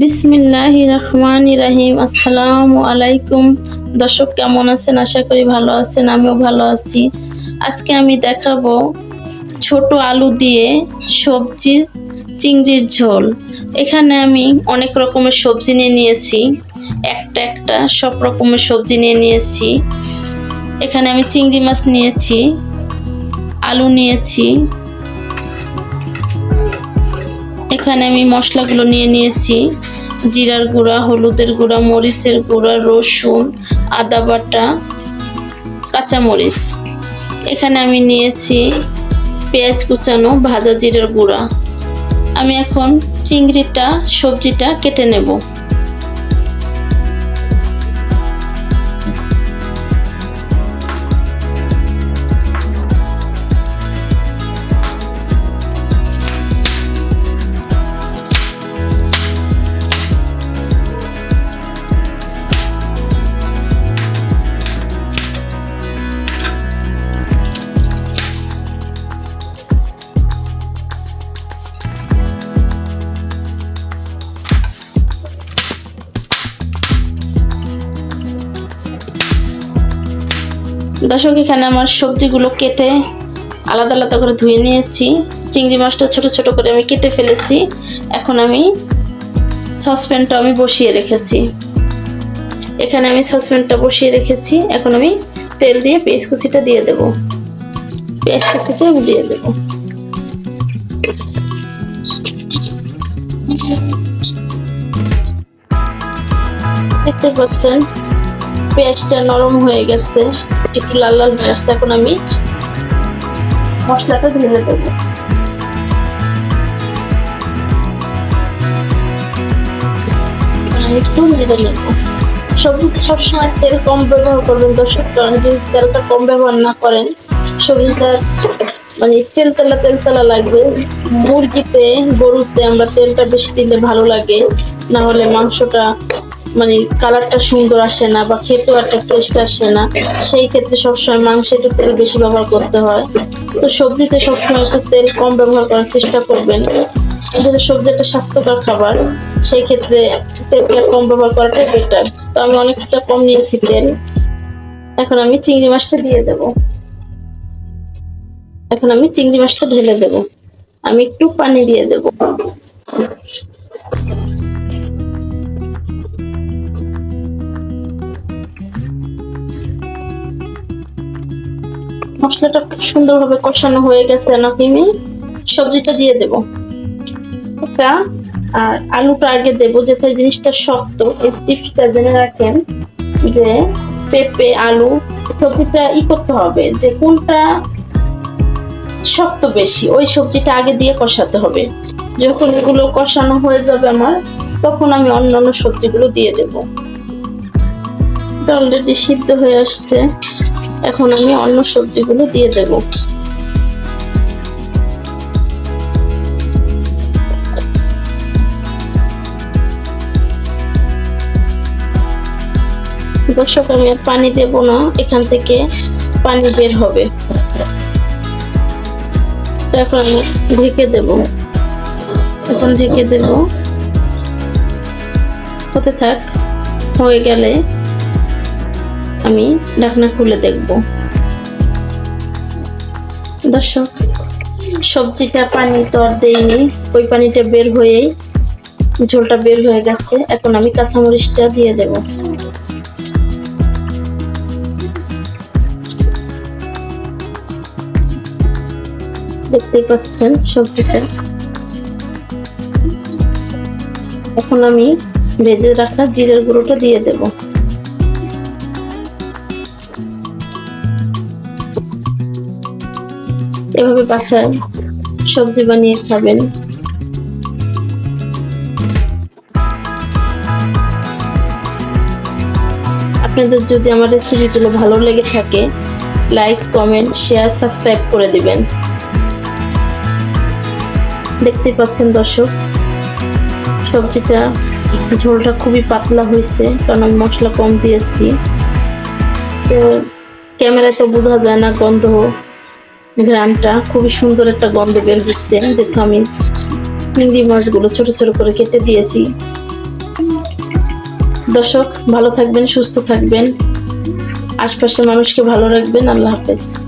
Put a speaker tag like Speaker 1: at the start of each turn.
Speaker 1: বিসমিল্লাহ রহমান রাহিম আসসালামু আলাইকুম। দর্শক কেমন আছেন? আশা করি ভালো আছেন, আমিও ভালো আছি। আজকে আমি দেখাবো ছোট আলু দিয়ে সবজি চিংড়ির ঝোল। এখানে আমি অনেক রকমের সবজি নিয়ে নিয়েছি। একটা একটা সব রকমের সবজি নিয়ে নিয়েছি। এখানে আমি চিংড়ি মাছ নিয়েছি, আলু নিয়েছি এখানে আমি মশলাগুলো নিয়ে নিয়েছি। জিরার গুঁড়া, হলুদের গুঁড়া, মরিচের গুঁড়া, রসুন, আদা বাটা, কাঁচামরিচ। এখানে আমি নিয়েছি পেঁয়াজ কুচানো ভাজা জিরার গুঁড়া। আমি এখন চিংড়িটা, সবজিটা কেটে নেব। দর্শক, এখানে আমার সবজিগুলো কেটে আলাদা আলাদা করে ধুয়ে নিয়েছি। চিংড়ি মাছটা ছোট ছোট করে আমি কেটে ফেলেছি। এখন আমি সসপ্যানটা আমি বসিয়ে রেখেছি। এখানে আমি সসপ্যানটা বসিয়ে রেখেছি। এখন আমি তেল দিয়ে পেঁয়াজ কুচিটা দিয়ে দেব। পেঁয়াজ কুচিটা আমি দিয়ে দেব। দেখতে পাচ্ছেন, পেঁয়াজটা নরম হয়ে গেছে। একটু লাল লাল হয়ে আসছে এখন আমি মশলাটা ঢেলে দেবো একটু নেড়ে নেব। সবজিতে সবসময় তেল কম ব্যবহার করবেন দর্শক, কারণ যদি তেলটা কম ব্যবহার না করেন সবজিটা মানে তেল তেলা তেল তেলা লাগবে। মুরগিতে, গরুতে আমরা তেলটা বেশি দিলে ভালো লাগে, না হলে মাংসটা মানে কালারটা সুন্দর আসে না বা খেতেও একটা টেস্ট আসে না, সেই ক্ষেত্রে সবসময় মাংসে একটু তেল বেশি ব্যবহার করতে হয়। তো সবজিতে সবসময় একটু তেল কম ব্যবহার করার চেষ্টা করবেন। যেহেতু সবজি একটা স্বাস্থ্যকর খাবার, সেই ক্ষেত্রে তেলটা কম ব্যবহার করাটাই বেটার তো আমি অনেকটা কম নিয়েছি তেল। এখন আমি চিংড়ি মাছটা দিয়ে দেব। এখন আমি চিংড়ি মাছটা ঢেলে দেব। আমি একটু পানি দিয়ে দেব। মশলাটা সুন্দরভাবে কষানো হয়ে গেছে নাকি আমি সবজিটা দিয়ে দেব। ওটা আর আলুটা আগে দেবো যেটা জিনিসটা শক্ত। এই টিপসটা জেনে রাখেন যে পেঁপে, আলু সবজিটা ই করতে হবে যে কোনটা শক্ত বেশি, ওই সবজিটা আগে দিয়ে কষাতে হবে। যখন এগুলো কষানো হয়ে যাবে আমার, তখন আমি অন্যান্য সবজিগুলো দিয়ে দেব। অলরেডি সিদ্ধ হয়ে আসছে। এখন আমি অন্য সবজিগুলো দিয়ে দেব। দর্শক, আমি আর পানি দেব না, এখান থেকে পানি বের হবে। এখন আমি ঢেকে দেব। এখন ঢেকে দেব। হতে থাক, হয়ে গেলে আমি ঢাকনা খুলে দেখব। দর্শক, সবজিটা পানি তো আর দেইনি ওই পানিটা বের হয়েই ঝোলটা বের হয়ে গেছে। এখন আমি কাঁচামরিচটা দিয়ে দেব। দেখতেই পাচ্ছেন সবজিটা। এখন আমি ভেজে রাখা জিরের গুঁড়োটা দিয়ে দেবো। এভাবে বাসায় সবজি বানিয়ে খাবেন। আপনাদের যদি আমার রেসিপিগুলো ভালো লেগে থাকে, লাইক, কমেন্ট, শেয়ার, সাবস্ক্রাইব করে দিবেন। দেখতে পাচ্ছেন দর্শক, সবজিটা ঝোলটা খুবই পাতলা হয়েছে, কারণ আমি মশলা কম দিয়েছি। ক্যামেরায় তো বোঝা যায় না গন্ধ গ্রামটা খুবই সুন্দর একটা গন্ধ বের হচ্ছে। যেহেতু আমি হিন্দি মাছগুলো ছোট ছোট করে কেটে দিয়েছি। দর্শক, ভালো থাকবেন, সুস্থ থাকবেন। আশপাশের মানুষকে ভালো রাখবেন। আল্লাহ হাফেজ।